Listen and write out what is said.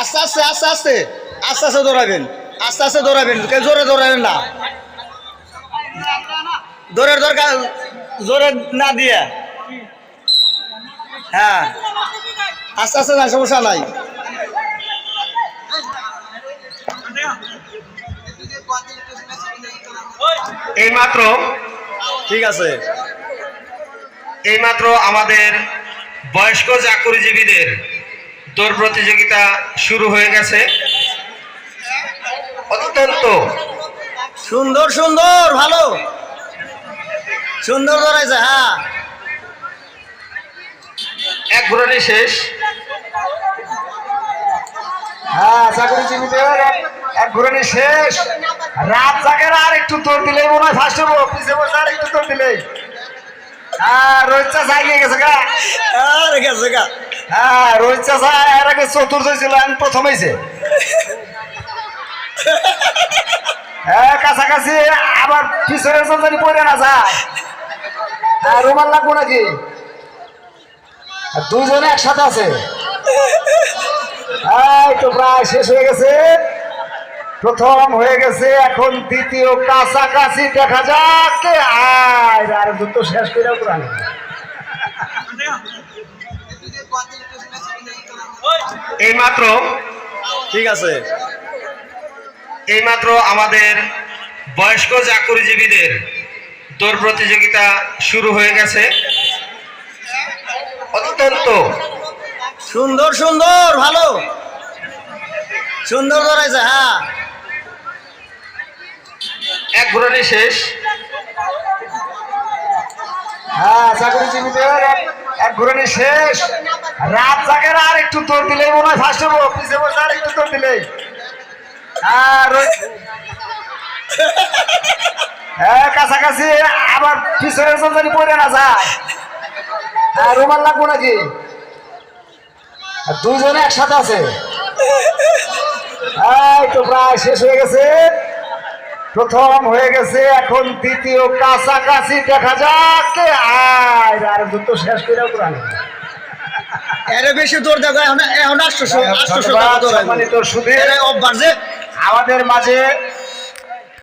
আস্তে আস্তে আস্তে আস্তে। আস্তে আস্তে দৌড়াবেন। আস্তে আস্তে দৌড়াবেন। জোরে দৌড়াবেন না। দৌড়ের দরকার, জোরে না দিয়ে। হ্যাঁ। আস্তে আস্তে না, সমস্যা নাই। এইমাত্র ঠিক আছে। এইমাত্র আমাদের বয়স্ক চাকুরিজীবীদের দৌড় প্রতিযোগিতা শুরু হয়ে গেছে। অত্যন্ত। সুন্দর সুন্দর ভালো। সুন্দর দৌড়াইছে হ্যাঁ। এক ঘোরানি শেষ। হ্যাঁ চাকরিজীবীদের এক- ঘুরানি শেষ। রাত জাগের আর একটু তোর দিলেই মনে হয় ফার্স্ট হব পিছিয়ে বসে আর হ্যাঁ রোহিত চাষা এগিয়ে গেছে গা। আর গেছে গা। হ্যাঁ রোহিত চাষা এর আগে চতুর্থ ছিল আমি প্রথম হয়েছে হ্যাঁ কাছাকাছি আবার পিছনের জানি পড়ে না যায় হ্যাঁ রুমাল লাগবো নাকি? আর দুইজনে একসাথে আছে। এই তো প্রায় শেষ হয়ে গেছে। প্রথম হয়ে গেছে এখন দ্বিতীয় কাছাকাছি দেখা যাক কে। আয় আর দুটো শেষ করে পুরান এইমাত্র ঠিক আছে এইমাত্র আমাদের বয়স্ক চাকুরিজীবীদের দৌড় প্রতিযোগিতা শুরু হয়ে গেছে। অত্যন্ত সুন্দর সুন্দর ভালো। সুন্দর দৌড়াইছে হ্যাঁ। এক ঘোরানি শেষ। হ্যাঁ কাছাকাছি আবার পিছনের জানি পড়ে না যায়। হ্যাঁ রুমাল লাগবো নাকি? দুজনে একসাথে আছে। প্রায় শেষ হয়ে গেছে। প্রথম হয়ে গেছে এখন তৃতীয় কাছাকাছি দেখা যাক কে আয়। আর দুটো শেষ করে পুরানো এর বেশি দৌড় দেখো এখন এখন আটশোশো আটশোশো সম্মানিত সুধীর। আমাদের মাঝে